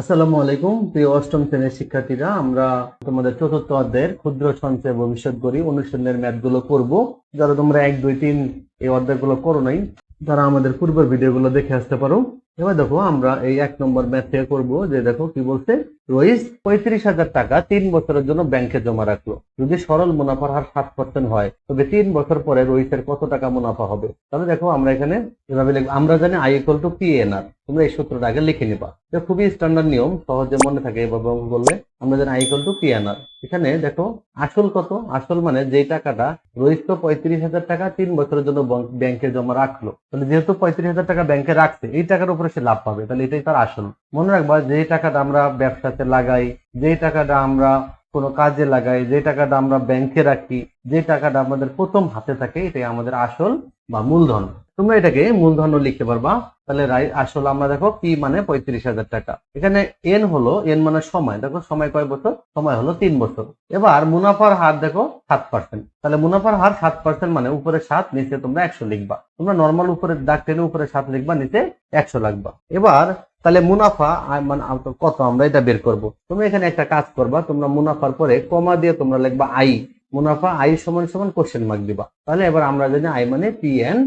আসসালামু আলাইকুম, প্রিয় অষ্টম শ্রেণির শিক্ষার্থীরা, আমরা তোমাদের চতুর্থ অধ্যায়ের ক্ষুদ্র সঞ্চয় ভবিষ্যৎ গড়ি অনুশীলনের ম্যাথগুলো করব যারা তোমরা এক, দুই, তিন এই অধ্যায়গুলো করো নাই, তারা আমাদের পূর্বের ভিডিওগুলো দেখে আসতে পারো। এবার দেখো, আমরা এই এক নম্বর ম্যাথ থেকে করব যে দেখো কি বলছে, রইস পঁয়ত্রিশ হাজার টাকা তিন বছরের জন্য ব্যাংকে জমা রাখল। যদি সরল মুনাফার হার সাত পার্সেন্ট হয়, তবে তিন বছর পরে রইসের কত টাকা মুনাফা হবে? তাহলে দেখো, আমরা এখানে এভাবে লিখব। আমরা জানি I equal to P N R তোমরা এই সূত্রটা আগে লিখে নিবা। এটা খুবই স্ট্যান্ডার্ড নিয়ম, সহজে মনে থাকে এভাবে বললে। আমরা জানি I equal to P N R এখানে দেখো, আসল কত? আসল মানে যে টাকাটা রইস তো পঁয়ত্রিশ হাজার টাকা তিন বছরের জন্য ব্যাংকে জমা রাখল। তাহলে যেহেতু পঁয়ত্রিশ হাজার টাকা ব্যাংকে রাখছে, এই টাকার উপরে সে লাভ পাবে। তাহলে এটাই তার আসল। মনে রাখবা যে টাকাটা আমরা ব্যবসাতে লাগাই যে টাকাটা আমরা কোনো কাজে লাগাই, যে টাকাটা আমরা ব্যাংকে রাখি, যে টাকাটা আমাদের প্রথম হাতে থাকে, এটাই আমাদের আসল বা মূলধন। তোমরা এটাকে মূলধনও লিখতে পারবা। তাহলে আসল আমরা দেখো পি মানে পঁয়ত্রিশ হাজার টাকা। এখানে এন হলো এন মানে সময়। দেখো সময় কয় বছর? সময় হলো তিন বছর। এবার মুনাফার হার দেখো সাত পার্সেন্ট তাহলে মুনাফার হার সাত পার্সেন্ট মানে উপরে সাত, নিচে তোমরা একশো লিখবা। তোমরা নর্মাল উপরে দাগ টেনে উপরে সাত লিখবা, নিচে একশো লাগবা। এবার তাহলে মুনাফা মানে কত? আমরা এটা বের করব। তুমি এখানে একটা কাজ করবা, তোমরা মুনাফার পরে কমা দিয়ে তোমরা লিখবা আই। মুনাফা, আই সমান সমান কোশ্চেন মার্ক দিবা। তাহলে এবার আমরা জানি আই মানে পি এন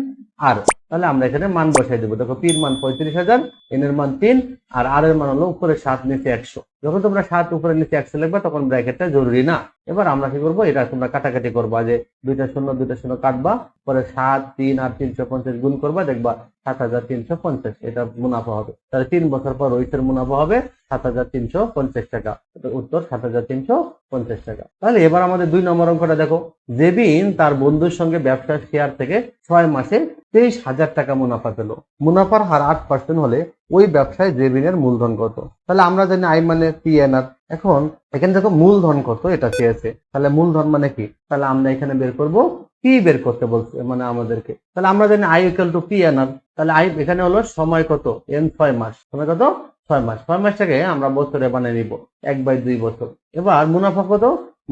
আর তাহলে আমরা এখানে মান বসাই দেবো। দেখো পির মান পঁয়ত্রিশ হাজার এন এর মান তিন, আর আর এর মান হলো উপরে সাত, নিচে একশো। যখন তোমরা সাত, উপরে নিচে একশো লিখবা, তখন ব্র্যাকেটটা জরুরি না। এবার আমরা কি করব? এটা তোমরা কাটাকাটি করবা যে দুইটা শূন্য দুইটা শূন্য কাটবা, পরে সাত, তিন, আর তিনশো পঞ্চাশ গুণ করবা, দেখবা সাত হাজার তিনশো পঞ্চাশ। এটা মুনাফা হবে। তাহলে তিন বছর পর রোহিতের মুনাফা হবে সাত হাজার তিনশো পঞ্চাশ টাকা। উত্তর সাত হাজার তিনশো পঞ্চাশ টাকা। তাহলে এবার আমাদের দুই নম্বর অঙ্কটা দেখো। জেবিন তার বন্ধুর সঙ্গে ব্যবসার শেয়ার থেকে ছয় মাসে তেইশ হাজার টাকা মুনাফা পেল। মুনাফার হার আট পার্সেন্ট হলে ওই ব্যবসায় জেবিনের মূলধন কত? তাহলে আমরা জানি আই মানে পি এন আর এখন এখানে দেখো মূলধন কত, এটা চেয়েছে তাহলে মূলধন মানে কি? তাহলে আমরা এখানে বের করব পি বের করতে বলছে মানে আমাদেরকে? তাহলে আমরা জানি I equal to P N R তাহলে আই এখানে হলো সময় কত? এন ছয় মাস। সময় কত? ছয় মাস। ছয় মাসটাকে আমরা বছরে বানিয়ে নিব এক বাই দুই বছর। এবার মুনাফা কত?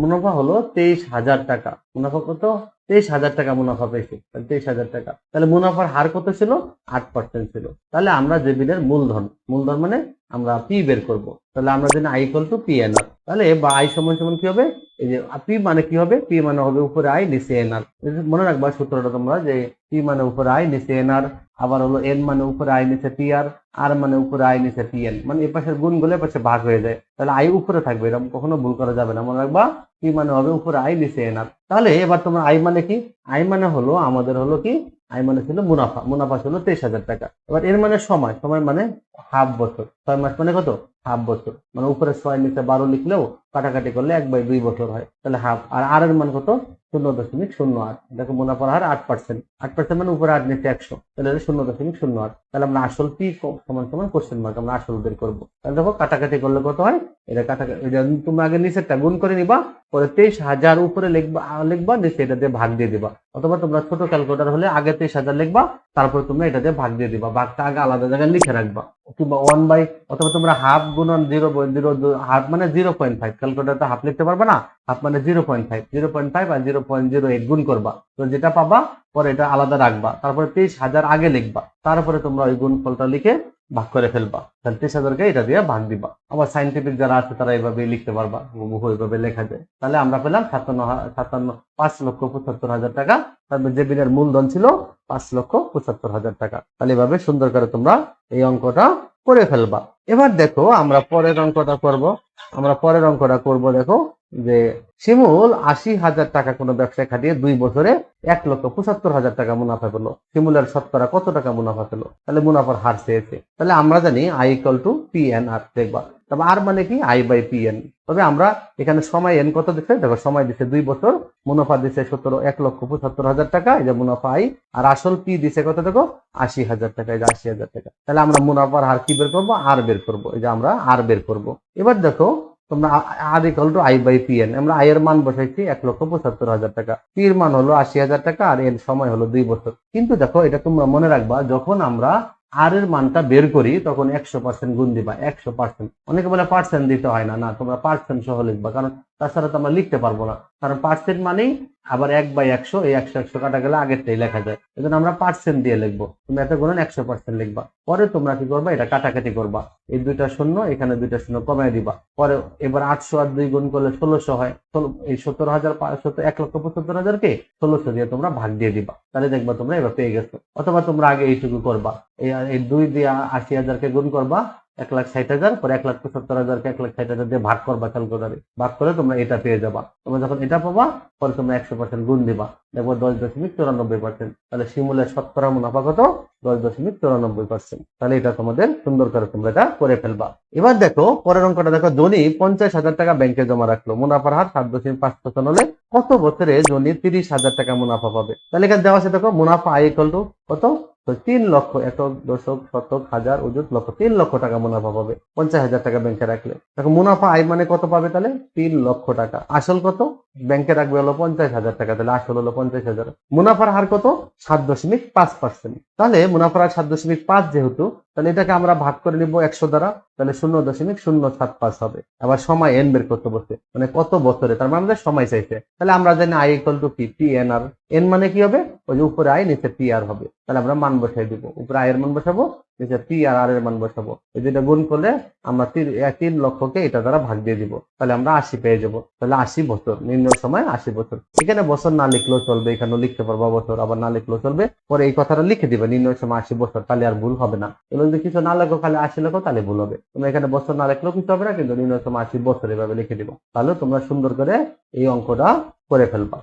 মুনাফা হলো তেইশ হাজার টাকা। মুনাফা কত? তেইশ হাজার টাকা মুনাফা পেয়েছি। তেইশ হাজার টাকা। তাহলে মুনাফার হার কত ছিল? আট পার্সেন্ট ছিল। তাহলে আমরা যে বিলের মূলধন মূলধন মানে আমরা পি বের করব। তাহলে আমরা জানি I to P N R তাহলে বা আই সমান সমান কি হবে? এই যে পি মানে কি হবে? পি মানে হবে উপরে আই, নিচে এন আর। মনে রাখবা সূত্রটা তোমরা যে পি মানে উপরে আই, নিচে এন আর। আবার হলো এন মানে উপরে আই, নিচে পি আর। আর মানে উপরে আই, নিচে পি এন। মানে এ পাশের গুণগুলো পাশে ভাগ হয়ে যায়। তাহলে আই উপরে থাকবে, এরকম কখনো ভুল করা যাবে না। মনে রাখবা পি মানে হবে উপরে আই, নিচে এন আর। তাহলে এবার তোমরা আই মানে কি? আই মানে হলো আমাদের হলো কি? আই মানে ছিল মুনাফা। মুনাফা ছিল তেইশ হাজার টাকা। এবার এর মানে সময়। সময় মানে হাফ বছর, ছয় মাস মানে কত? হাফ বছর। মানে উপরে ছয়, নিচে বারো লিখলেও কাটাকাটি করলে এক বাই দুই বছর হয়। তাহলে হাফ। আর আর এর মান কত? শূন্য দশমিক শূন্য আট। দেখো মুনাফার হার আট পার্সেন্ট আট পার্সেন্ট মানে উপরে আট, নিচে একশো। তাহলে শূন্য দশমিক শূন্য আট। তাহলে আমরা আসল পি সমান সমান কোশ্চেন মার্ক আমরা আসল বের করব। তাহলে দেখো কাটাকাটি করলে কত হয়? এটা কাটাকাটি তুমি আগে নিচেরটা গুণ করে নিবা, পরে তেইশ হাজার উপরে লিখবা লিখবা, নিচে এটা দিয়ে ভাগ দিয়ে দিবা। অথবা তোমরা ছোট ক্যালকুলেটার হলে আগে তেইশ হাজার লিখবা, তারপর তুমি এটা দিয়ে ভাগ দিয়ে দিবা। ভাগটা আগে আলাদা জায়গায় লিখে রাখবা। কিংবা ওয়ান বাই অথবা তোমরা হাফ গুণন জিরো জিরো হাফ মানে জিরো পয়েন্ট ফাইভ ক্যালকুলেটার তো হাফ লিখতে পারবে না? মানে zero point five zero point five আর জিরো পয়েন্ট জিরো এইট গুণ করবা। তো যেটা পাবা, পরে এটা আলাদা রাখবা। তারপরে তেইশ হাজার আগে লিখবা। তারপরে তোমরা ওই গুণ গুণফলটা লিখে ভাগ করে ফেলবা। তাহলে তেইশ হাজারকে এটা দিয়ে ভাগ দিবা। আবার সাইন্টিফিক যারা আছে, তারা এইভাবে লিখতে পারবা। এইভাবে লেখা যায়। তাহলে আমরা পেলাম সাতান্ন সাতান্ন, পাঁচ লক্ষ পঁচাত্তর হাজার টাকা। তারপর যে বিলের মূলধন ছিল, পাঁচ লক্ষ পঁচাত্তর হাজার টাকা। তাহলে এভাবে সুন্দর করে তোমরা এই অঙ্কটা করে ফেলবা। এবার দেখো, আমরা পরের অঙ্কটা করব। আমরা পরের অঙ্কটা করব, দেখো। যে শিমুল আশি হাজার টাকা কোনো ব্যবসায় খাটিয়ে দুই বছরে এক লক্ষ পঁচাত্তর হাজার টাকা মুনাফা পেল। শিমুলের শতকরা কত টাকা মুনাফা পেল? তাহলে মুনাফার হার চেয়েছে। তাহলে আমরা জানি I equal to P N R দেখবা। তবে আর মানে কি? আই বাই পি এন তবে আমরা এখানে সময় এন কত দিচ্ছে? দেখো, সময় দিচ্ছে দুই বছর, মুনাফা দিচ্ছে সতেরো, এক লক্ষ পঁচাত্তর হাজার টাকা, এই যে মুনাফা আই আর আসল পি দিছে কত দেখো? আশি হাজার টাকা, এই যে আশি হাজার টাকা। তাহলে আমরা মুনাফার হার কি বের করব? আর বের করব। এই যে আমরা আর বের করব। এবার দেখো তোমরা আর equal to I by P N আমরা আই এর মান বসাইছি এক লক্ষ পঁচাত্তর হাজার টাকা। পি এর মান হলো আশি হাজার টাকা আর এর সময় হলো দুই বছর। কিন্তু দেখো, এটা তোমরা মনে রাখবা, যখন আমরা আর এর মানটা বের করি, তখন একশো পার্সেন্ট গুণ দিবা। একশো পার্সেন্ট অনেকে বলে পার্সেন্ট দিতে হয় না। না, তোমরা পার্সেন্ট সহ লিখবা। কারণ তাছাড়া তো আমরা লিখতে পারব না। কারণ পার্সেন্ট মানেই আবার এক বাই একশো, এই একশো একশো কাটা গেলে আগেরটাই লেখা যায়। এই জন্য আমরা পার্সেন্ট দিয়ে লিখব। তুমি এত গুণন একশো পার্সেন্ট লিখবা। পরে তোমরা কি করবা? এটা কাটাকাটি করবা। এই দুইটা শূন্য, এখানে দুইটা শূন্য কমায় দিবা। পরে এবার আটশো আর দুই গুণ করলে ষোলোশো হয়। এই সত্তর হাজার সত্তর, এক লক্ষ পঁচাত্তর হাজারকে ষোলোশো দিয়ে তোমরা ভাগ দিয়ে দিবা। তাহলে দেখবা তোমরা এবার পেয়ে গেছো। অথবা তোমরা আগে এইটুকু করবা। এই দুই দিয়ে আশি হাজারকে গুণ করবা। এক লাখ ষাট হাজার পরে এক লাখ পঁচাত্তর হাজারকে এক লাখ ষাট হাজার দিয়ে ভাগ করবা ক্যালকুলেটারে ভাগ করে তোমরা এটা পেয়ে যাবা। তোমরা যখন এটা পাবা, পরে তোমরা একশো পার্সেন্ট গুণ দিবা। দেখব দশ দশমিক চুরানব্বই পার্সেন্ট তাহলে শিমুলের শতকরা মুনাফা কত? দশ দশমিক চুরানব্বই পার্সেন্ট তাহলে এটা তোমাদের সুন্দর করে তোমরা এটা করে ফেলবা। এবার দেখো, পরের অঙ্কটা দেখো জনি পঞ্চাশ হাজার টাকা ব্যাংকে জমা রাখল। মুনাফার হার সাত দশমিক পাঁচ পার্সেন্ট হলে কত বছরে জনি তিরিশ হাজার টাকা মুনাফা পাবে? তাহলে এখানে দেওয়া আছে দেখো, মুনাফা টু কত? তিন লক্ষ একক দশক, শতক, হাজার, ওজন, লক্ষ, তিন লক্ষ টাকা মুনাফা পাবে, পঞ্চাশ হাজার টাকা ব্যাংকে রাখলে। দেখো মুনাফা আয় মানে কত পাবে তাহলে? তিন লক্ষ টাকা। আসল কত? ব্যাংকে রাখবে হলো পঞ্চাশ হাজার টাকা, তাহলে আসল হলো পঞ্চাশ হাজার। মুনাফার হার কত? সাত দশমিক পাঁচ পার্সেন্ট তাহলে মুনাফার হার সাত দশমিক পাঁচ যেহেতু তাহলে এটাকে আমরা ভাগ করে নিব একশো দ্বারা, তাহলে শূন্য দশমিক শূন্য সাত পাঁচ হবে। আবার সময় এন বের করতে বসে মানে কত বছরে? তার মানে আমাদের সময় চাইছে। তাহলে আমরা জানি আই ইকল টু কি পি এন আর এন মানে কি হবে? ওই যে উপরে আই নিচে পি আর হবে। তাহলে আমরা মান বসাই দিব। উপরে আয়ের মান বসাবো নিচে পি আর আর এর মান বসাবো। এই দুইটা গুণ করলে আমরা তিন তিন লক্ষকে এটা দ্বারা ভাগ দিয়ে দিব। তাহলে আমরা আশি পেয়ে যাব। তাহলে আশি বছর, নির্ণয় সময় আশি বছর। এখানে বছর না লিখলেও চলবে, এখানে লিখতে পারব বছর, আবার না লিখলেও চলবে। পরে এই কথাটা লিখে দিবে, নির্ণয় সময় আশি বছর, তাহলে আর ভুল হবে না। এবার যদি কিছু না লেখো, খালি আশি লেখো, তাহলে ভুল হবে। তোমরা এখানে বছর না লিখলেও কিছু হবে না, কিন্তু নির্ণয় সময় আশি বছর এভাবে লিখে দিব। তাহলে তোমরা সুন্দর করে এই অঙ্কটা করে ফেলবা।